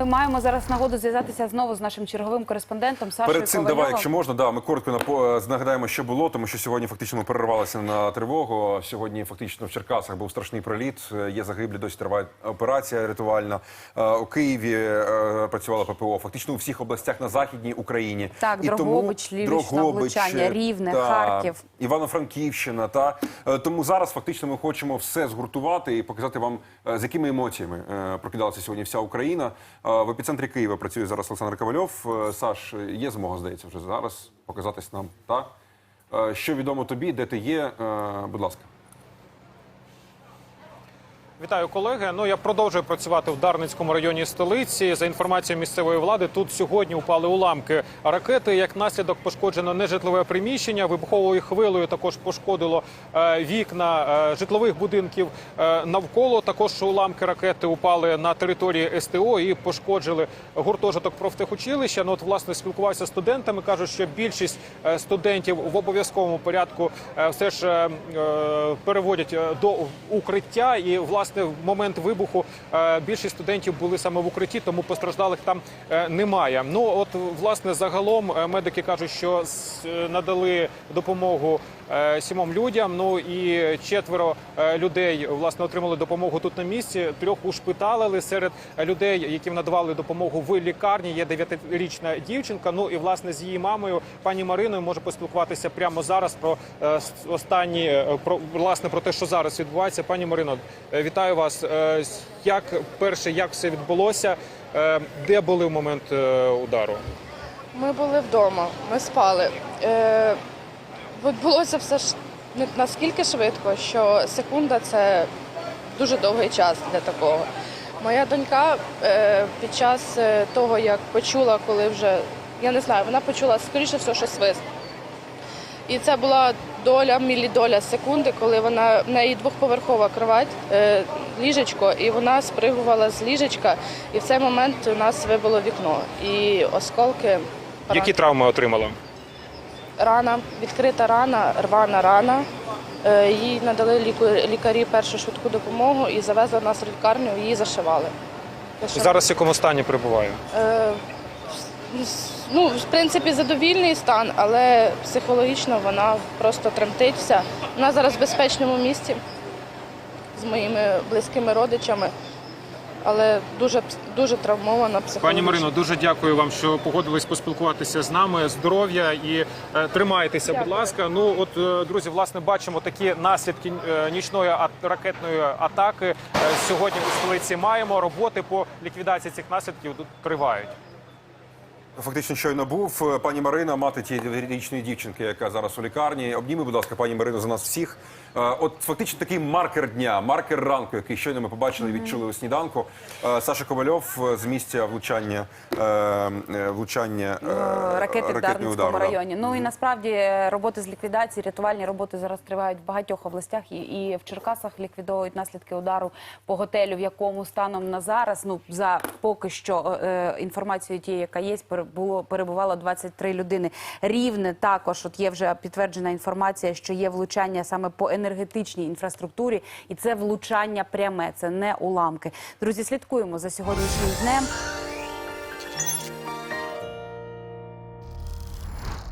Ми маємо зараз нагоду зв'язатися знову з нашим черговим кореспондентом Сашою Перед цим Ковальовим. давай, якщо можна, да, ми коротко напо- нагадаємо, що було, тому що сьогодні фактично ми перервалися на тривогу. Сьогодні фактично в Черкасах був страшний приліт. Е, Є загиблі, досі триває операція рятувальна. Е, У Києві е, працювала ППО. Фактично у всіх областях на західній Україні. Так, Дрогобич, Львівщина, влучання, Рівне, Харків. Івано-Франківщина. Та Е, тому зараз фактично ми хочемо все згуртувати і показати вам, е, з якими емоціями е, прокидалася сьогодні вся Україна. Е, В епіцентрі Києва працює зараз Олександр Ковальов. Е, Саш, є змога, здається, вже зараз показатись нам. Так? Е, Що відомо тобі, де ти є? Будь ласка. Вітаю, колеги. Ну я продовжую працювати в Дарницькому районі столиці. За інформацією місцевої влади, тут сьогодні упали уламки ракети. Як наслідок пошкоджено нежитлове приміщення. Вибуховою хвилею також пошкодило е, вікна е, житлових будинків е, навколо. Також уламки ракети упали на території СТО і пошкоджили гуртожиток профтехучилища. Ну от власне спілкувався з студентами. кажуть, що більшість студентів в обов'язковому порядку все ж переводять до укриття. І власне в момент вибуху е, більшість студентів були саме в укритті, тому постраждалих там е, немає. Ну от власне загалом е, медики кажуть, що надали допомогу сімом людям. Ну і четверо людей власне отримали допомогу тут на місці. Трьох ушпиталили серед людей, яким надавали допомогу в лікарні. Є дев'ятирічна дівчинка. Ну і власне з її мамою, пані Мариною, може поспілкуватися прямо зараз про останні про власне про те, що зараз відбувається. Пані Марино, е, вітаю вас. Е, Як перше, як все відбулося? Е, Де були в момент е, удару? Ми були вдома, ми спали. Відбулося все ж наскільки швидко, що секунда це дуже довгий час для такого. Моя донька під час того, як почула, коли вже я не знаю, вона почула скоріше все, що свист. І це була доля, мілідоля секунди, коли вона в неї двохповерхова кровать, е, ліжечко, і вона спригувала з ліжечка, і в цей момент у нас вибило вікно. І осколки Які травми отримали? рана, відкрита рана, рвана рана. Е, Їй надали лікарі першу швидку допомогу і завезли нас в лікарню, її зашивали. Зашивали. Зараз в якому стані перебуває? Ну, в принципі, задовільний стан, але психологічно вона просто тремтить вся. Вона зараз в безпечному місці з моїми близькими родичами, але дуже, дуже травмована психологічно. Пані Марино, дуже дякую вам, що погодились поспілкуватися з нами. Здоров'я і е, тримайтеся, будь ласка. Ну от е, друзі, власне, бачимо такі наслідки е, нічної а- ракетної атаки. Е, сьогодні у столиці маємо роботи по ліквідації цих наслідків тривають. Фактично щойно був пані Марина, мати тієї дев'ятирічної дівчинки, яка зараз у лікарні. Обніми, будь ласка, пані Марино, за нас всіх. Е, От фактично такий маркер дня, маркер ранку, який щойно ми побачили, відчули у сніданку. Е, Саша Ковальов е, з місця влучання влучання Е, ракети в Дарницькому районі. Ну і насправді роботи з ліквідації, рятувальні роботи зараз тривають в багатьох областях, і, і в Черкасах ліквідовують наслідки удару по готелю, в якому станом на зараз, ну за поки що інформацією тієї, яка є, перебуло перебувало 23 людини. Рівне також от є вже підтверджена інформація, що є влучання саме по енергетичній інфраструктурі, і це влучання пряме, це не уламки. Друзі, слідкуємо за сьогоднішнім днем.